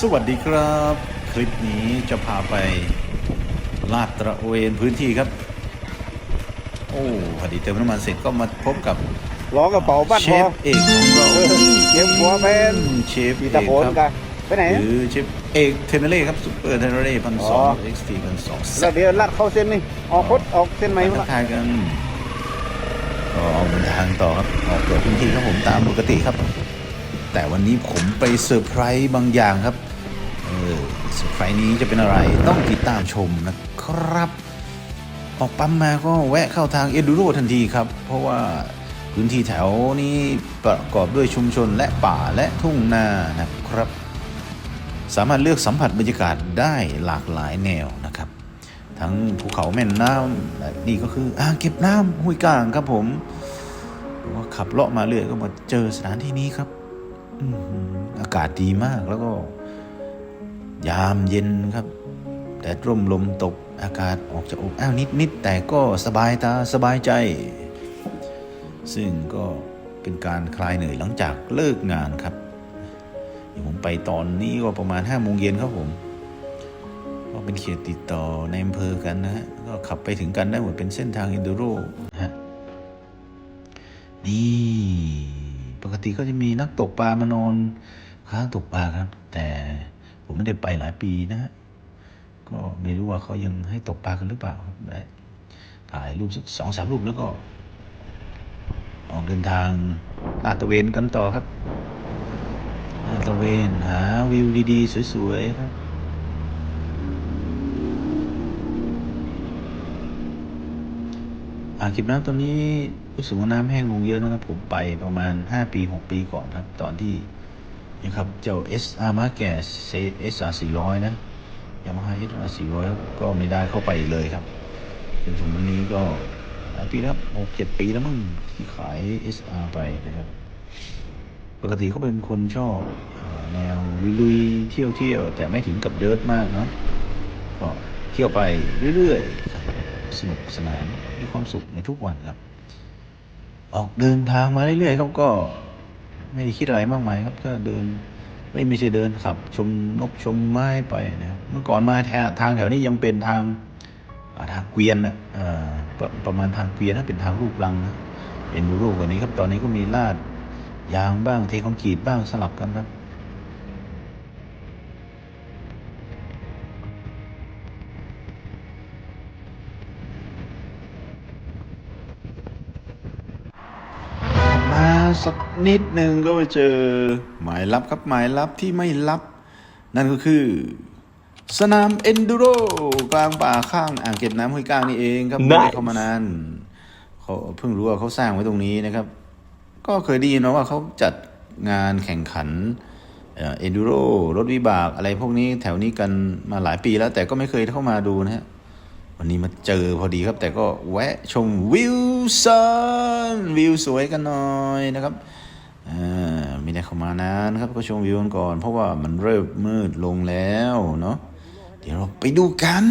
สวัสดีครับ คลิปนี้จะพาไปลาดตระเวนพื้นที่ครับ โอ้พอดีเติมน้ำมันเสร็จก็มาพบกับล้อกระเป๋าบ้านเชพอฟเอกของเราเออเชฟหัวเป็นเชฟปีเอกตะโพนคกัรันบไปไหน หรือเชฟเอกเทนเนเล่ครับซุปเปอร์เทนเนเล่พันสอ๋อองเอ็กซ์ทีพันสอง แล้วเดี๋ยวลัดเข้าเส้นนี่ออกคดออกเส้นไหมทัวะกทายกันก็ออกเดินทางต่อครับ ออกเปิดพื้นที่ครับผมตามปกติครับ แต่วันนี้ผมไปเซอร์ไพรส์บางอย่างครับเไพรส์นี้จะเป็นอะไรต้องติดตามชมนะครับ ออกปั๊มมาก็แวะเข้าทางเอดูโรทันทีครับ เพราะว่าพื้นที่แถวนี้ประกอบด้วยชุมชนและป่าและทุ่งนานะครับ สามารถเลือกสัมผัสบรรยากาศได้หลากหลายแนวนะครับ ทั้งภูเขาแม่น้ำและนี่ก็คืออ่างเก็บน้ำห้วยกลางครับผมหรือว่าขับเลาะมาเรื่อยก็มาเจอสถานที่นี้ครับออากาศดีมากแล้วก็ ยามเย็นครับ แดดร่มลมตกอากาศออกจะอบอ้าวนิดนิด ๆ แต่ก็สบายตาสบายใจ ซึ่งก็เป็นการคลายเหนื่อยหลังจากเลิกงานครับผมไปตอนนี้ก็ประมาณ5้าโมงเย็นครับผม ก็เป็นเขตติดต่อในอำเภอกันนะฮะ ก็ขับไปถึงกันได้หมดเป็นเส้นทางอินโดโรนะฮะ นี่ ปกติก็จะมีนักตกปลามานอนค้างตกปลาครับ แต่ ผมไม่ได้ไปหลายปีนะฮะก็ไม่รู้ว่าเขายังให้ตกปลากันหรือเปล่าถ่ายรูปสักสองสามรูปแล้วก็ ออกเดินทางลาดตะเวนกันต่อครับลาดตะเวนหาวิวดี ๆ สวยๆครับอ่างเก็บน้ำตอนนี้รู้สึกว่าน้ำแห้งลงเยอะนะครับ ผมไปประมาณ5ปี6ปีก่อนครับ ตอนที่ นะครับ เจ้า SR m a r k e SR 400นะยามาฮ่า SR 400 ก็ไม่ได้เข้าไปเลยครับจนถึงวันนี้ก็หลายปีแล้วหกเจ็ดปีแล้วมั้งที่ขาย SR ไปนะครับ ปกติเขาเป็นคนชอบแนวลุยเที่ยวเที่ยวแต่ไม่ถึงกับเดิร์ดมากเนาะก็เที่ยวไปเรื่อยๆสนุกสนานมีความสุขในทุกวันครับ ออกเดินทางมาเรื่อยๆครับก็ ไม่ได้คิดอะไรมากมายครับก็เดิน ไม่ไม่ใช่เดินขับ ชมนกชมไม้ไปนะเมื่อก่อนมาแถวทางแถวนี้ยังเป็นทางทางเกวียนนะอ่าประประมาณทางเกวียนนะเป็นทางลูกลังนะเป็นรูปกว่านี้ครับ ตอนนี้ก็มีลาดยางบ้างเทคอนกรีตบ้างสลับกันครับ สักนิดหนึ่งก็ไปเจอหมายลับครับหมายลับที่ไม่ลับ นั่นก็คือ สนามเอนดูโรกลางป่าข้างอ่างเก็บน้ำห้วยกลางนี่เองครับไม่ได้เข้ามานานเขาเพิ่งรู้ว่าเขาสร้างไว้ตรงนี้นะครับ ก็เคยได้ยินมาว่าเขาจัดงานแข่งขันเอนดูโรรถวิบากอะไรพวกนี้แถวนี้กันมาหลายปีแล้วแต่ก็ไม่เคยเข้ามาดูนะฮะ วันนี้มาเจอพอดีครับ แต่ก็แวะชมวิวซันวิวสวยกันหน่อยนะครับอ่าไม่ได้เข้ามานานครับก็ชมวิวกันก่อน เพราะว่ามันเริ่มมืดลงแล้วเนาะเดี๋ยวเราไปดูกัน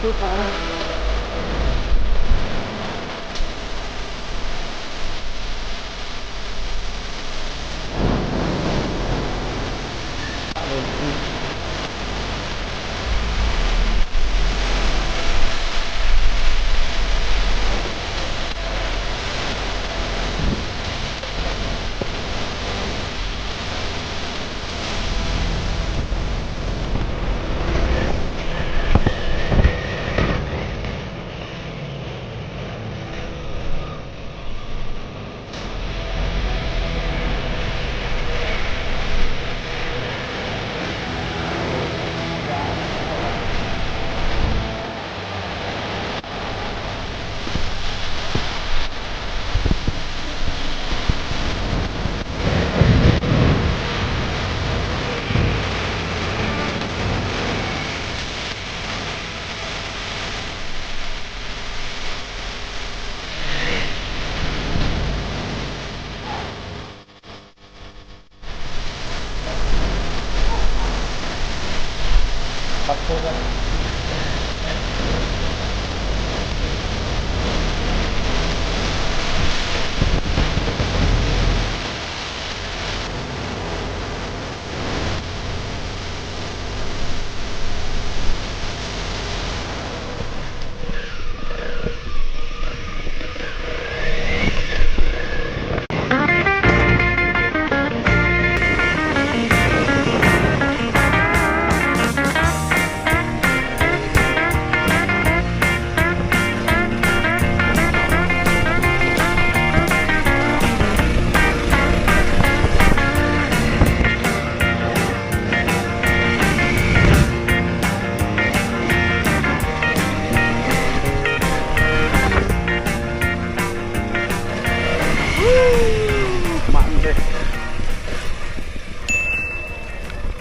เมัน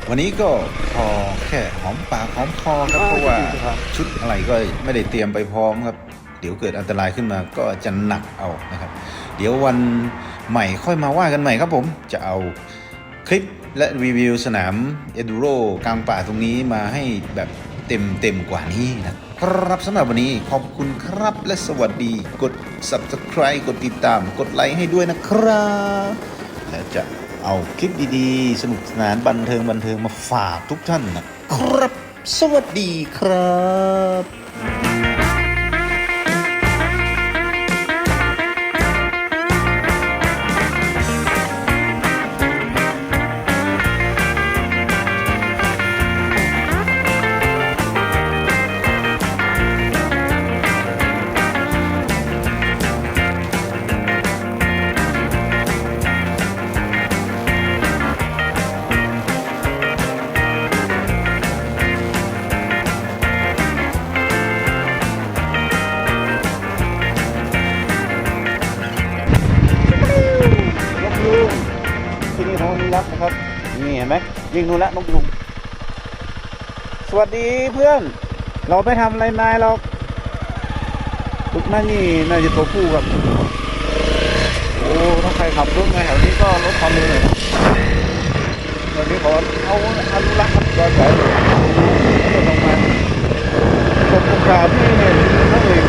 วันนี้ก็พอแค่หอมปากหอมคอครับเพราะว่าชุดอะไรก็ไม่ได้เตรียมไปพร้อมครับ เดี๋ยวเกิดอันตรายขึ้นมาก็จะหนักเอานะครับ เดี๋ยววันใหม่ค่อยมาว่ากันใหม่ครับผมจะเอาคลิปและรีวิวสนามเอดูโรกลางป่าตรงนี้มาให้แบบเต็มเต็มๆกว่านี้นะครับสำหรับวันนี้ขอบคุณครับและสวัสดี กด subscribe กดติดตาม กดไลค์ให้ด้วยนะครับ และจะ เอาคลิปดีๆ สนุกสนานบันเทิงบันเทิงมาฝากทุกท่านนะครับ สวัสดีครับ เห็นไหมยิงนู่นละนกยูงสวัสดีเพื่อน เราไม่ทำอะไรนายหรอกทุกนั่นนี่น่าจะตัวผู้ครับโอ้ถ้าใครขับรถมาแถวนี้ก็ลดความเร็วหน่อยตอนนี้ขอเอาอนุรักษ์ครับรอยแผลลงมาตกกระดาษนี่เนี่ยนั่นเอง